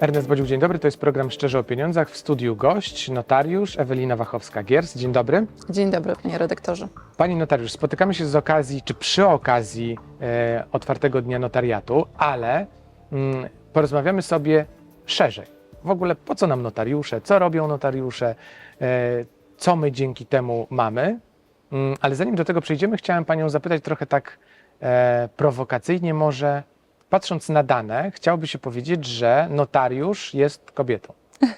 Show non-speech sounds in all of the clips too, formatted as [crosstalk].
Ernest Bodziuk, dzień dobry. To jest program Szczerze o Pieniądzach. W studiu gość, notariusz Ewelina Wachowska-Giers. Dzień dobry. Dzień dobry, panie redaktorze. Pani notariusz, spotykamy się z okazji, czy przy okazji e, otwartego dnia notariatu, ale mm, porozmawiamy sobie szerzej. W ogóle po co nam notariusze, co robią notariusze, e, co my dzięki temu mamy. Mm, ale zanim do tego przejdziemy, chciałem Panią zapytać trochę tak e, prowokacyjnie może, patrząc na dane, chciałoby się powiedzieć, że notariusz jest kobietą. [laughs]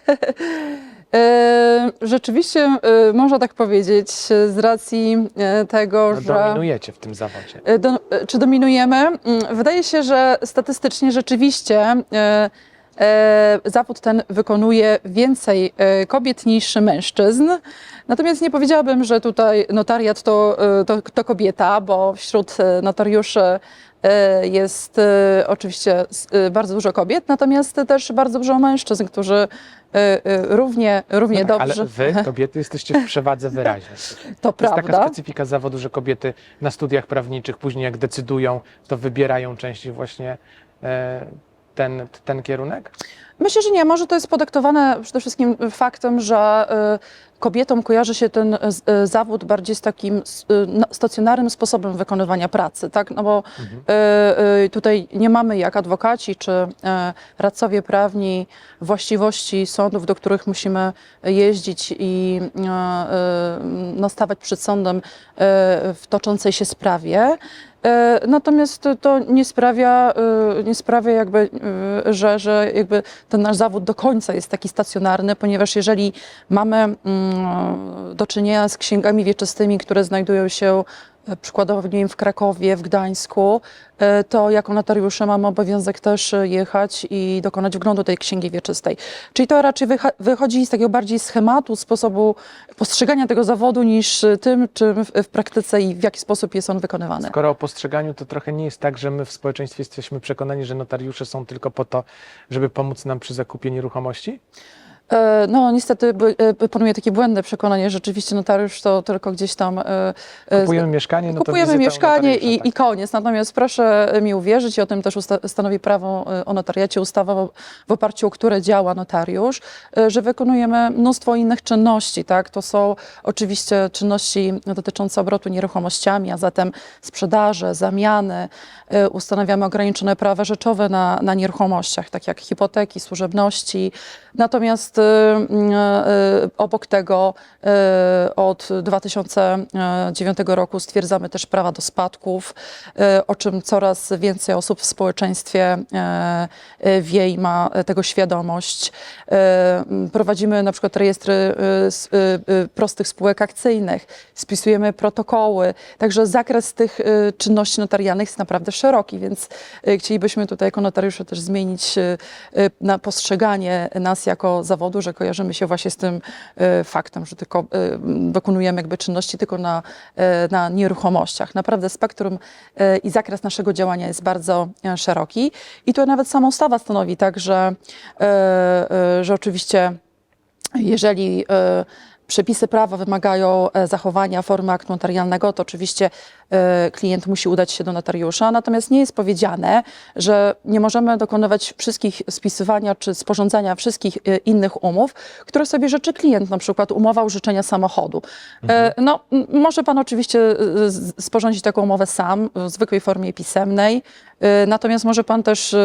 E, rzeczywiście można tak powiedzieć z racji tego, No, że. dominujecie w tym zawodzie. Do, czy dominujemy? Mm, Wydaje się, że statystycznie rzeczywiście zawód ten wykonuje więcej e, kobiet niż mężczyzn. Natomiast nie powiedziałabym, że tutaj notariat to, e, to, to kobieta, bo wśród e, notariuszy e, jest e, oczywiście e, bardzo dużo kobiet, natomiast też bardzo dużo mężczyzn, którzy e, e, równie, równie No tak, dobrze. Ale wy, [laughs] kobiety, jesteście w przewadze wyraźnej. To To jest taka prawda. specyfika zawodu, że kobiety na studiach prawniczych później jak decydują, to wybierają częściej właśnie e, ten, ten kierunek? Myślę, że nie. Może to jest podyktowane przede wszystkim faktem, że y, kobietom kojarzy się ten y, zawód bardziej z takim y, no, stacjonarnym sposobem wykonywania pracy, tak? No bo y, tutaj nie mamy jak adwokaci czy radcowie prawni właściwości sądów, do których musimy jeździć i no, stawać przed sądem w toczącej się sprawie. E, Natomiast to nie sprawia, e, nie sprawia jakby, e, że, że jakby ten nasz zawód do końca jest taki stacjonarny, ponieważ jeżeli mamy mm, do czynienia z księgami wieczystymi, które znajdują się przykładowo nie wiem, w Krakowie, w Gdańsku, e, to jako notariusze mamy obowiązek też e, jechać i dokonać wglądu tej księgi wieczystej. Czyli to raczej wychodzi z takiego bardziej schematu, sposobu postrzegania tego zawodu niż e, tym, czym w praktyce i w jaki sposób jest on wykonywany. Skoro o postrzeganiu, to trochę nie jest tak, że my w społeczeństwie jesteśmy przekonani, że notariusze są tylko po to, żeby pomóc nam przy zakupie nieruchomości? E, No niestety e, panuje takie błędne przekonanie, że rzeczywiście notariusz to tylko gdzieś tam... e, Kupujemy mieszkanie, no Kupujemy mieszkanie i, tak. i koniec. Natomiast proszę mi uwierzyć, i o tym też stanowi prawo o notariacie, ustawa, w- oparciu o które działa notariusz, że wykonujemy mnóstwo innych czynności. Tak? To są oczywiście czynności dotyczące obrotu nieruchomościami, a zatem sprzedaży, zamiany. Ustanawiamy ograniczone prawa rzeczowe na, na nieruchomościach, tak jak hipoteki, służebności. Natomiast obok tego e, od 2009 roku stwierdzamy też prawa do spadków, o czym coraz więcej osób w społeczeństwie wie i ma tego świadomość. Prowadzimy na przykład rejestry prostych spółek akcyjnych, spisujemy protokoły, także zakres tych czynności notarialnych jest naprawdę szeroki, więc chcielibyśmy tutaj jako notariusze też zmienić na postrzeganie nas jako zawodu, że kojarzymy się właśnie z tym e, faktem, że tylko e, m, wykonujemy jakby czynności tylko na, e, na nieruchomościach. Naprawdę spektrum e, i zakres naszego działania jest bardzo e, szeroki i tu nawet sama ustawa stanowi tak, że, e, e, że oczywiście jeżeli e, przepisy prawa wymagają e, zachowania formy aktu notarialnego, to oczywiście e, klient musi udać się do notariusza. Natomiast nie jest powiedziane, że nie możemy dokonywać wszystkich spisywania czy sporządzania wszystkich e, innych umów, które sobie życzy klient, na przykład umowa użyczenia samochodu. E, No, może pan oczywiście sporządzić taką umowę sam, w zwykłej formie pisemnej, natomiast może pan też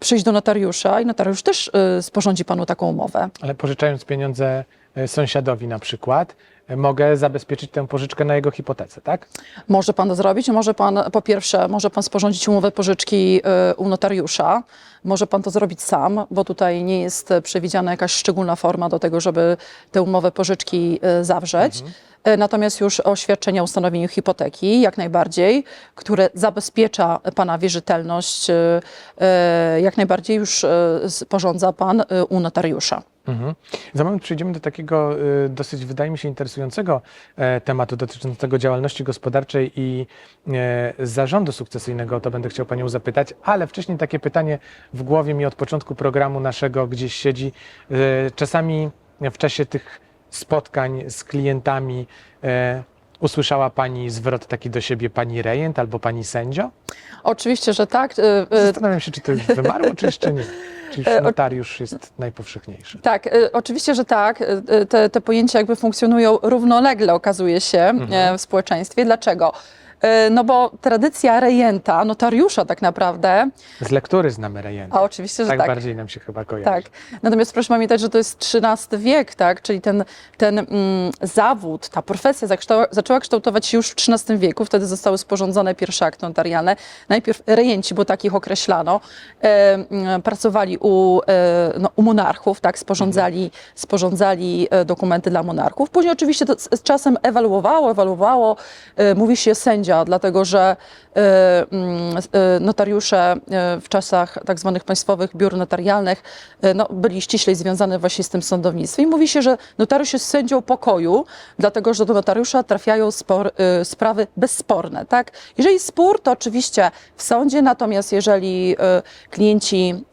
przyjść do notariusza i notariusz też sporządzi panu taką umowę. Ale pożyczając pieniądze sąsiadowi na przykład, e, mogę zabezpieczyć tę pożyczkę na jego hipotece, tak? Może pan to zrobić. Może pan, po pierwsze, może pan sporządzić umowę pożyczki y, u notariusza. Może pan to zrobić sam, bo tutaj nie jest e, przewidziana jakaś szczególna forma do tego, żeby tę umowę pożyczki zawrzeć. E, Natomiast już oświadczenie o ustanowieniu hipoteki, jak najbardziej, które zabezpiecza pana wierzytelność, jak najbardziej już sporządza pan u notariusza. Mhm. Za moment przejdziemy do takiego y, dosyć, wydaje mi się, interesującego e, tematu dotyczącego działalności gospodarczej i e, zarządu sukcesyjnego. O to będę chciał Panią zapytać, ale wcześniej takie pytanie w głowie mi od początku programu naszego gdzieś siedzi. E, czasami w czasie tych spotkań z klientami usłyszała Pani zwrot taki do siebie Pani rejent albo Pani sędzio? Oczywiście, że tak. e, e, Zastanawiam się, czy to już wymarło, czy jeszcze nie. Czy już E, notariusz jest najpowszechniejszy? Tak, oczywiście, że tak. Te, te pojęcia jakby funkcjonują równolegle, okazuje się, e, w społeczeństwie. Dlaczego? E, No bo tradycja rejenta, notariusza tak naprawdę, Z lektury znamy rejenta. a oczywiście, że tak, tak. bardziej nam się chyba kojarzy. Tak. Natomiast proszę pamiętać, że to jest XIII wiek, tak? Czyli ten, ten mm, zawód, ta profesja zaczęła kształtować się już w XIII wieku. Wtedy zostały sporządzone pierwsze akty notarialne. Najpierw rejenci, bo takich określano, e, mm, pracowali u, e, no, u monarchów, tak? Sporządzali, sporządzali e, dokumenty dla monarchów. Później oczywiście to z, z czasem ewoluowało, ewoluowało. E, mówi się sędzia, dlatego że e, mm, e, notariusze e, w czasach tak zwanych państwowych biur notarialnych no, byli ściślej związane właśnie z tym sądownictwem. I mówi się, że notariusz jest sędzią pokoju, dlatego że do notariusza trafiają spor, sprawy bezsporne. Tak? Jeżeli spór, to oczywiście w sądzie, natomiast jeżeli klienci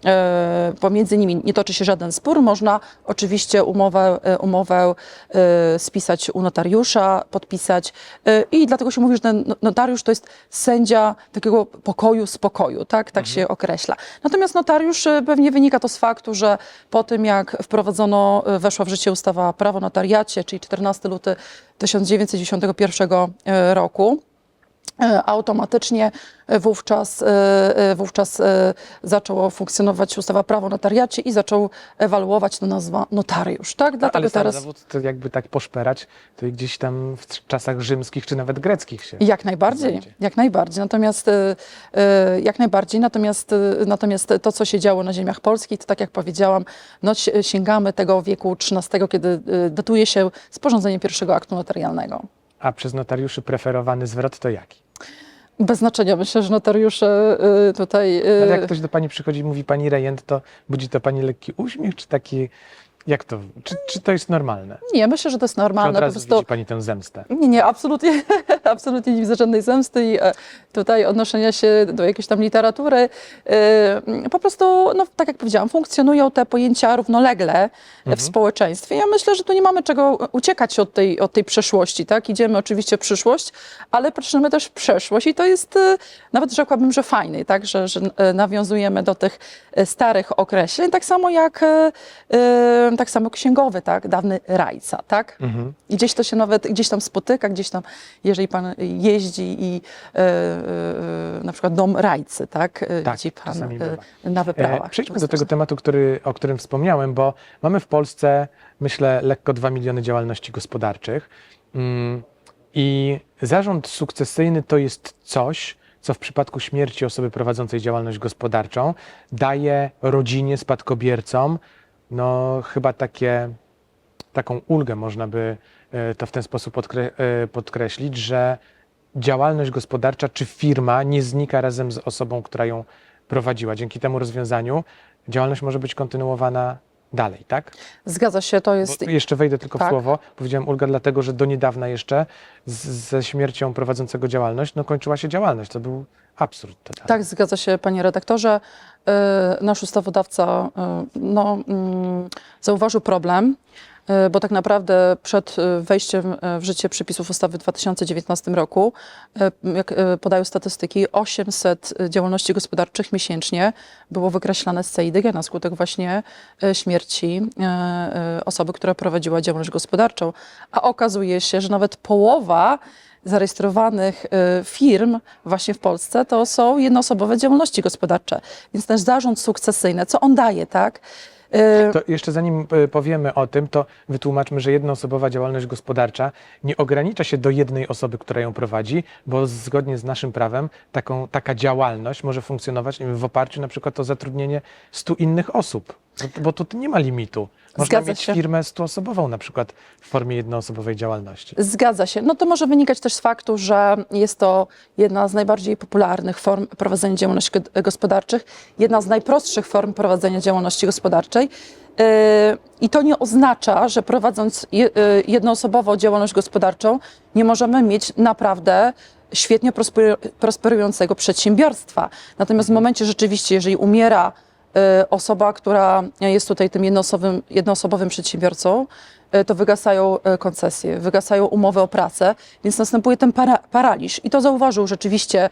pomiędzy nimi nie toczy się żaden spór, można oczywiście umowę, umowę spisać u notariusza, podpisać i dlatego się mówi, że ten notariusz to jest sędzia takiego pokoju, spokoju, tak, tak się określa. Natomiast notariusz e, pewnie wynika to z faktu, że po tym jak wprowadzono, e, weszła w życie ustawa prawo notariacie, czyli 14 luty 1991 e, roku, automatycznie e, wówczas, e, e, wówczas zaczęło funkcjonować ustawa prawo notariacie i zaczął ewaluować to nazwa notariusz. Tak? Dlatego Ale teraz zawód, to jakby tak poszperać, to gdzieś tam w czasach rzymskich czy nawet greckich się Jak najbardziej, znajdzie. jak najbardziej. Natomiast jak najbardziej, natomiast, natomiast to, co się działo na ziemiach polskich, to tak jak powiedziałam, no, si- sięgamy tego wieku XIII, kiedy datuje się sporządzenie pierwszego aktu notarialnego. A przez notariuszy preferowany zwrot to jaki? Bez znaczenia, myślę, że notariusze e, tutaj... e, Ale jak ktoś do pani przychodzi i mówi pani rejent, to budzi to pani lekki uśmiech, czy taki, jak to, czy, czy to jest normalne? Nie, myślę, że to jest Czy od normalne. Razu widzi pani tę zemstę? Nie, nie, absolutnie, [laughs] absolutnie nie widzę żadnej zemsty i e, tutaj odnoszenia się do jakiejś tam literatury. E, Po prostu, no, tak jak powiedziałam, funkcjonują te pojęcia równolegle w społeczeństwie. Ja myślę, że tu nie mamy czego uciekać od tej, od tej przeszłości, tak? Idziemy oczywiście w przyszłość, ale patrzymy też w przeszłość i to jest e, nawet rzekłabym, że fajny, tak? Że, że e, nawiązujemy do tych e, starych określeń, tak samo jak e, e, tak samo księgowy, tak? Dawny rajca, tak? Mhm. I gdzieś to się nawet, gdzieś tam spotyka, gdzieś tam, jeżeli pan jeździ i e, e, na przykład dom rajcy, tak? E, Tak, Widzi pan e, na wyprawach. E, Przejdźmy do tego tematu, który, o którym wspomniałem, bo mamy w Polsce, myślę, lekko 2 miliony działalności gospodarczych. Mm, I zarząd sukcesyjny to jest coś, co w przypadku śmierci osoby prowadzącej działalność gospodarczą daje rodzinie, spadkobiercom, no chyba takie, taką ulgę można by e, to w ten sposób podkre, e, podkreślić, że działalność gospodarcza czy firma nie znika razem z osobą, która ją prowadziła. Dzięki temu rozwiązaniu działalność może być kontynuowana dalej, tak? Zgadza się, to jest... Bo jeszcze wejdę tylko Tak. w słowo. Powiedziałem ulga dlatego, że do niedawna jeszcze z, ze śmiercią prowadzącego działalność, no kończyła się działalność. To był absurd totalny. Tak, zgadza się, panie redaktorze. E, Nasz ustawodawca e, no, mm, zauważył problem, bo tak naprawdę przed e, wejściem e, w życie przepisów ustawy w 2019 roku, e, jak e, podają statystyki, 800 działalności gospodarczych miesięcznie było wykreślane z CIDG na skutek właśnie e, śmierci e, e, osoby, która prowadziła działalność gospodarczą. A okazuje się, że nawet połowa zarejestrowanych firm właśnie w Polsce to są jednoosobowe działalności gospodarcze. Więc ten zarząd sukcesyjny, co on daje, tak? Y, To jeszcze zanim e, powiemy o tym, to wytłumaczmy, że jednoosobowa działalność gospodarcza nie ogranicza się do jednej osoby, która ją prowadzi, bo zgodnie z naszym prawem taką, taka działalność może funkcjonować w oparciu na przykład o zatrudnienie 100 innych osób, bo, bo tu nie ma limitu. Można Zgadza mieć się. firmę 100-osobową na przykład w formie jednoosobowej działalności. Zgadza się. No to może wynikać też z faktu, że jest to jedna z najbardziej popularnych form prowadzenia działalności go- gospodarczych, jedna z najprostszych form prowadzenia działalności gospodarczej. Yy, I to nie oznacza, że prowadząc yy, jednoosobową działalność gospodarczą nie możemy mieć naprawdę świetnie prosperu- prosperującego przedsiębiorstwa. Natomiast w momencie rzeczywiście, jeżeli umiera osoba, która jest tutaj tym jednoosobowym, jednoosobowym przedsiębiorcą, e, to wygasają e, koncesje, wygasają umowy o pracę, więc następuje ten para, paraliż. I to zauważył rzeczywiście,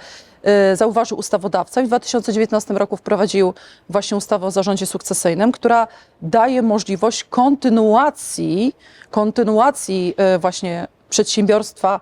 zauważył ustawodawca i w 2019 roku wprowadził właśnie ustawę o zarządzie sukcesyjnym, która daje możliwość kontynuacji, kontynuacji właśnie przedsiębiorstwa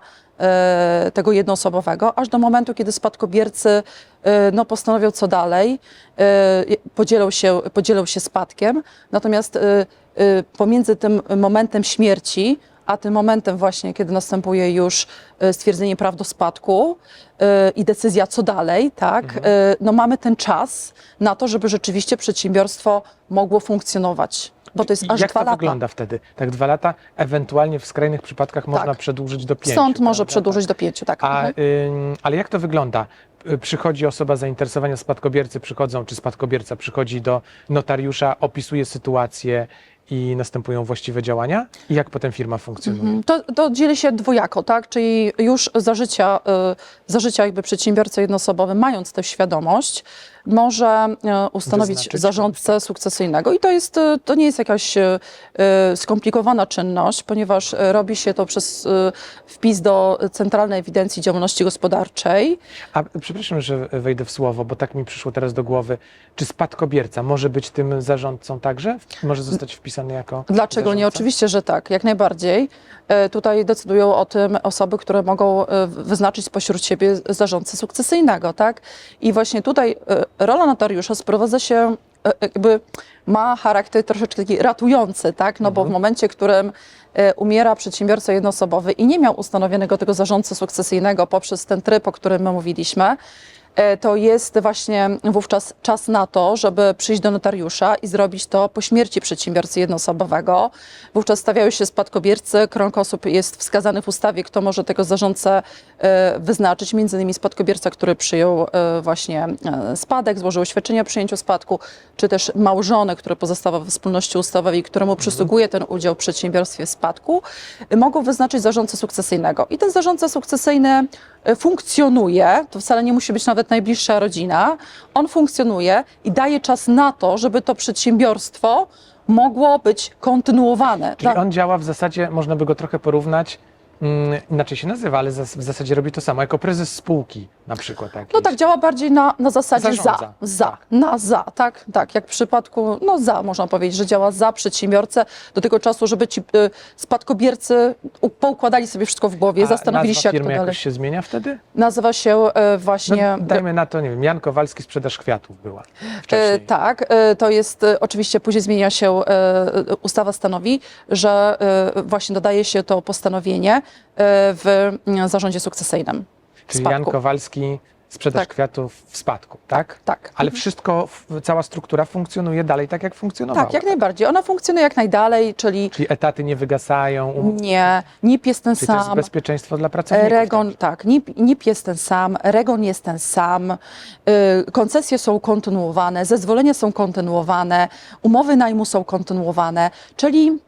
tego jednoosobowego, aż do momentu, kiedy spadkobiercy e, no, postanowią co dalej, e, podzielą się, podzielą się spadkiem. Natomiast e, e, pomiędzy tym momentem śmierci, a tym momentem właśnie, kiedy następuje już e, stwierdzenie praw do spadku e, i decyzja co dalej, tak, e, no mamy ten czas na to, żeby rzeczywiście przedsiębiorstwo mogło funkcjonować. Bo to jest aż Jak dwa to lata. wygląda wtedy? Tak dwa lata, ewentualnie w skrajnych przypadkach można Tak. przedłużyć do pięciu. Sąd może prawda? przedłużyć do pięciu, tak. A, Mhm. ym, ale jak to wygląda? Y, Przychodzi osoba zainteresowania, spadkobiercy przychodzą, czy spadkobierca przychodzi do notariusza, opisuje sytuację i następują właściwe działania? I jak potem firma funkcjonuje? Mhm. To, to dzieli się dwojako, tak? Czyli już za życia, y, za życia jakby przedsiębiorca jednoosobowy, mając tę świadomość, może y, ustanowić Wyznaczyć zarządcę sukcesyjnego. I to, jest, y, to nie jest jakaś y, skomplikowana czynność, ponieważ robi się to przez wpis do Centralnej Ewidencji Działalności Gospodarczej. A przepraszam, że wejdę w słowo, bo tak mi przyszło teraz do głowy. Czy spadkobierca może być tym zarządcą także? Może zostać wpisany jako Dlaczego nie? zarządca? Oczywiście, że tak, jak najbardziej. E, Tutaj decydują o tym osoby, które mogą e, wyznaczyć spośród siebie zarządcę sukcesyjnego, tak? I właśnie tutaj e, rola notariusza sprowadza się, e, jakby ma charakter troszeczkę taki ratujący, tak? No bo w momencie, w którym e, umiera przedsiębiorca jednoosobowy i nie miał ustanowionego tego zarządcy sukcesyjnego poprzez ten tryb, o którym my mówiliśmy, e, to jest właśnie wówczas czas na to, żeby przyjść do notariusza i zrobić to po śmierci przedsiębiorcy jednoosobowego. Wówczas stawiają się spadkobiercy, krąg osób jest wskazany w ustawie, kto może tego zarządcę e, wyznaczyć, między innymi spadkobierca, który przyjął e, właśnie e, spadek, złożył oświadczenie o przyjęciu spadku, czy też małżonek, który pozostawał we wspólności ustawowej, któremu przysługuje ten udział w przedsiębiorstwie spadku, e, mogą wyznaczyć zarządcę sukcesyjnego. I ten zarządca sukcesyjny e, funkcjonuje, to wcale nie musi być nawet najbliższa rodzina, on funkcjonuje i daje czas na to, żeby to przedsiębiorstwo mogło być kontynuowane. Czyli Dla- on działa w zasadzie, można by go trochę porównać, inaczej się nazywa, ale w zasadzie robi to samo, jako prezes spółki na przykład. Takiej. No tak, działa bardziej na, na zasadzie Zarządza. za, za, Tak. na za, tak, tak, jak w przypadku, no za, można powiedzieć, że działa za przedsiębiorcę do tego czasu, żeby ci y, spadkobiercy poukładali sobie wszystko w głowie, A zastanowili się, jak firmy to dalej. jakoś się zmienia wtedy? Nazywa się y, No, właśnie... dajmy na to, nie wiem, Jan Kowalski, sprzedaż kwiatów była wcześniej. tak, e, to jest e, oczywiście później zmienia się, e, ustawa stanowi, że e, właśnie dodaje się to postanowienie w mm, zarządzie sukcesyjnym. w Czyli Jan. Kowalski, sprzedaż Tak. kwiatów w spadku, tak? Tak. Ale wszystko, w- cała struktura funkcjonuje dalej tak, jak funkcjonowała. Tak, jak najbardziej. Ona funkcjonuje jak najdalej, czyli Czyli etaty nie wygasają, um- nie, NIP jest ten czyli to jest sam. bezpieczeństwo dla pracowników. Regon, tak, NIP, NIP jest ten sam, Regon jest ten sam, y, koncesje są kontynuowane, zezwolenia są kontynuowane, umowy najmu są kontynuowane, czyli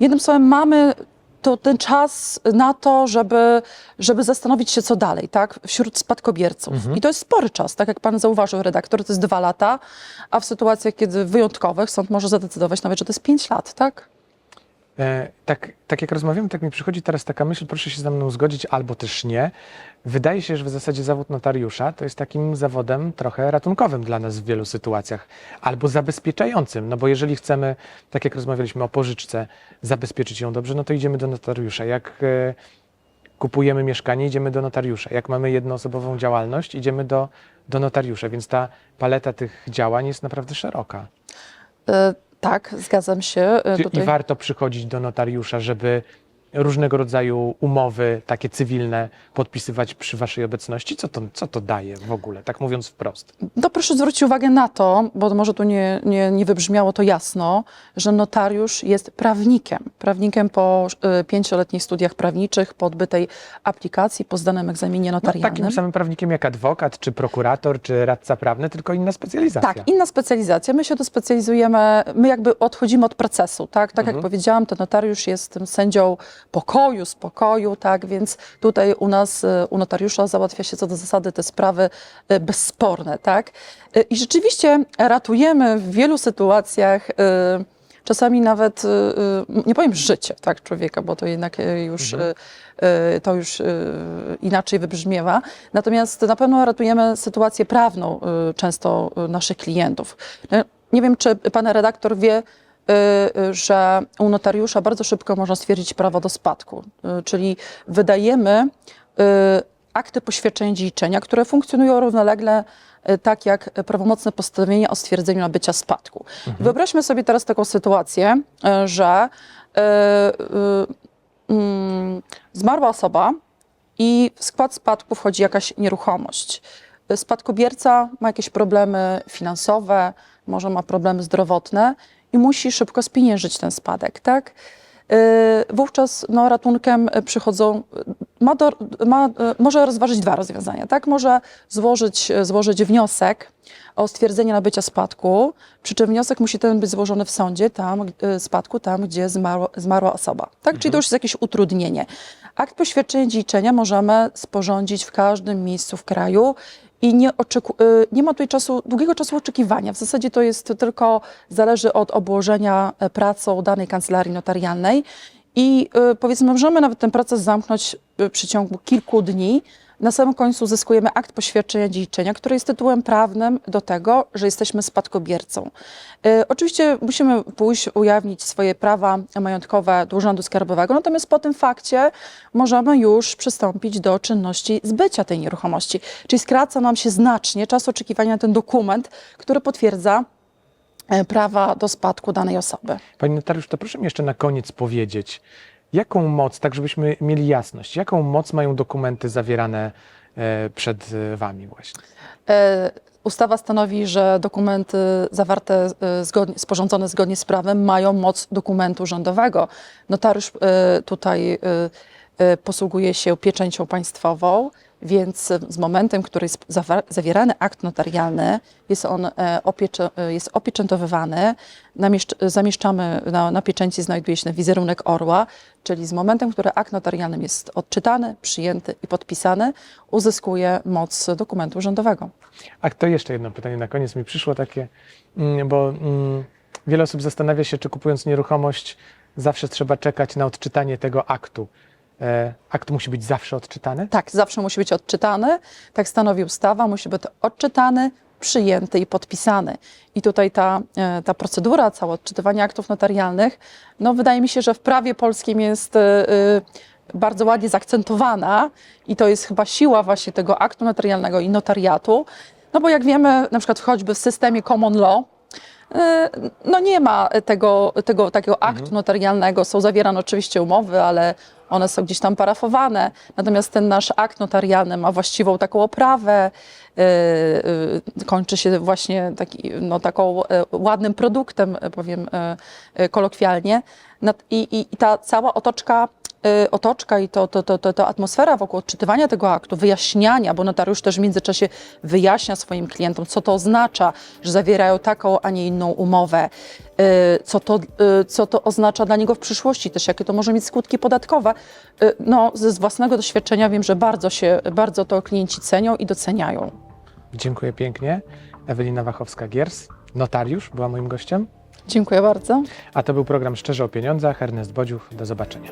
jednym słowem mamy to ten czas na to, żeby, żeby zastanowić się, co dalej, tak, wśród spadkobierców. I to jest spory czas, tak jak pan zauważył, redaktor, to jest dwa lata, a w sytuacjach, kiedy wyjątkowych sąd może zadecydować nawet, że to jest pięć lat, tak? E, tak, tak jak rozmawiamy, tak mi przychodzi teraz taka myśl, proszę się ze mną zgodzić, albo też nie. Wydaje się, że w zasadzie zawód notariusza to jest takim zawodem trochę ratunkowym dla nas w wielu sytuacjach, albo zabezpieczającym, no bo jeżeli chcemy, tak jak rozmawialiśmy o pożyczce, zabezpieczyć ją dobrze, no to idziemy do notariusza. Jak e, kupujemy mieszkanie, idziemy do notariusza. Jak mamy jednoosobową działalność, idziemy do, do notariusza, więc ta paleta tych działań jest naprawdę szeroka. Y, tak, zgadzam się. Czy, tutaj. I warto przychodzić do notariusza, żeby różnego rodzaju umowy takie cywilne podpisywać przy waszej obecności? Co to, co to daje w ogóle, tak mówiąc wprost? To proszę zwrócić uwagę na to, bo może tu nie, nie, nie wybrzmiało to jasno, że notariusz jest prawnikiem. Prawnikiem po y, pięcioletnich studiach prawniczych, po odbytej aplikacji, po zdanym egzaminie No, notarialnym. takim samym prawnikiem jak adwokat, czy prokurator, czy radca prawny, tylko inna specjalizacja. Tak, inna specjalizacja. My się tu specjalizujemy, my jakby odchodzimy od procesu, tak? Tak Mhm. jak powiedziałam, ten notariusz jest tym sędzią pokoju, spokoju, tak? Więc tutaj u nas, y, u notariusza załatwia się co do zasady te sprawy y, bezsporne, tak? Y, I rzeczywiście ratujemy w wielu sytuacjach czasami nawet, nie powiem życie tak, człowieka, bo to jednak już, Mhm. to już inaczej wybrzmiewa. Natomiast na pewno ratujemy sytuację prawną często naszych klientów. Nie wiem, czy pan redaktor wie, że u notariusza bardzo szybko można stwierdzić prawo do spadku, y, czyli wydajemy y, akty poświadczenia dziedziczenia, które funkcjonują równolegle y, tak jak prawomocne postanowienie o stwierdzeniu nabycia spadku. Wyobraźmy sobie teraz taką sytuację, y, że y, y, mm, zmarła osoba i w skład spadku wchodzi jakaś nieruchomość. Spadkobierca ma jakieś problemy finansowe, może ma problemy zdrowotne i musi szybko spieniężyć ten spadek, tak? Yy, Wówczas no, ratunkiem przychodzą, ma do, ma, y, może rozważyć dwa rozwiązania, tak? Może złożyć, złożyć wniosek o stwierdzenie nabycia spadku, przy czym wniosek musi ten być złożony w sądzie, tam, y, spadku, tam, gdzie zmarła, zmarła osoba, tak? Czyli to już jest jakieś utrudnienie. Akt poświadczenia dziedziczenia możemy sporządzić w każdym miejscu w kraju i nie, y, nie ma tutaj czasu, długiego czasu oczekiwania. W zasadzie to jest tylko, zależy od obłożenia e, pracą danej kancelarii notarialnej i y, powiedzmy, możemy nawet ten proces zamknąć y, w przeciągu kilku dni. Na samym końcu uzyskujemy akt poświadczenia dziedziczenia, który jest tytułem prawnym do tego, że jesteśmy spadkobiercą. Y, Oczywiście musimy pójść, ujawnić swoje prawa majątkowe do Urzędu Skarbowego, natomiast po tym fakcie możemy już przystąpić do czynności zbycia tej nieruchomości. Czyli skraca nam się znacznie czas oczekiwania na ten dokument, który potwierdza e, prawa do spadku danej osoby. Pani notariusz, to proszę mi jeszcze na koniec powiedzieć, jaką moc, tak żebyśmy mieli jasność, jaką moc mają dokumenty zawierane e, przed e, Wami właśnie? E, Ustawa stanowi, że dokumenty zawarte, zgodnie, sporządzone zgodnie z prawem mają moc dokumentu urzędowego. Notariusz tutaj posługuje się pieczęcią państwową, więc z momentem, w którym jest zawierany akt notarialny, jest on e, opiecze, e, jest opieczętowywany, zamieszczamy, na, na pieczęci znajduje się wizerunek orła, czyli z momentem, w którym akt notarialny jest odczytany, przyjęty i podpisany, uzyskuje moc dokumentu urzędowego. A to jeszcze jedno pytanie na koniec mi przyszło takie, mm, bo mm, wiele osób zastanawia się, czy kupując nieruchomość zawsze trzeba czekać na odczytanie tego aktu. E, akt musi być zawsze odczytany? Tak, zawsze musi być odczytany, tak stanowi ustawa, musi być odczytany, przyjęty i podpisany. I tutaj ta, e, ta procedura, całe odczytywanie aktów notarialnych, no wydaje mi się, że w prawie polskim jest e, bardzo ładnie zaakcentowana i to jest chyba siła właśnie tego aktu notarialnego i notariatu, no bo jak wiemy, na przykład choćby w systemie common law, No nie ma tego, tego takiego aktu notarialnego. Są zawierane oczywiście umowy, ale one są gdzieś tam parafowane. Natomiast ten nasz akt notarialny ma właściwą taką oprawę, e, e, kończy się właśnie taki, no, taką e, ładnym produktem, e, powiem e, kolokwialnie. I, i, I ta cała otoczka y, otoczka i to, to, to, to, to atmosfera wokół odczytywania tego aktu, wyjaśniania, bo notariusz też w międzyczasie wyjaśnia swoim klientom, co to oznacza, że zawierają taką, a nie inną umowę, y, co to, y, co to oznacza dla niego w przyszłości, też jakie to może mieć skutki podatkowe. Y, No, ze własnego doświadczenia wiem, że bardzo się, bardzo to klienci cenią i doceniają. Dziękuję pięknie. Ewelina Wachowska-Giers, notariusz, była moim gościem. Dziękuję bardzo. A to był program Szczerze o Pieniądzach. Ernest Bodziuch, do zobaczenia.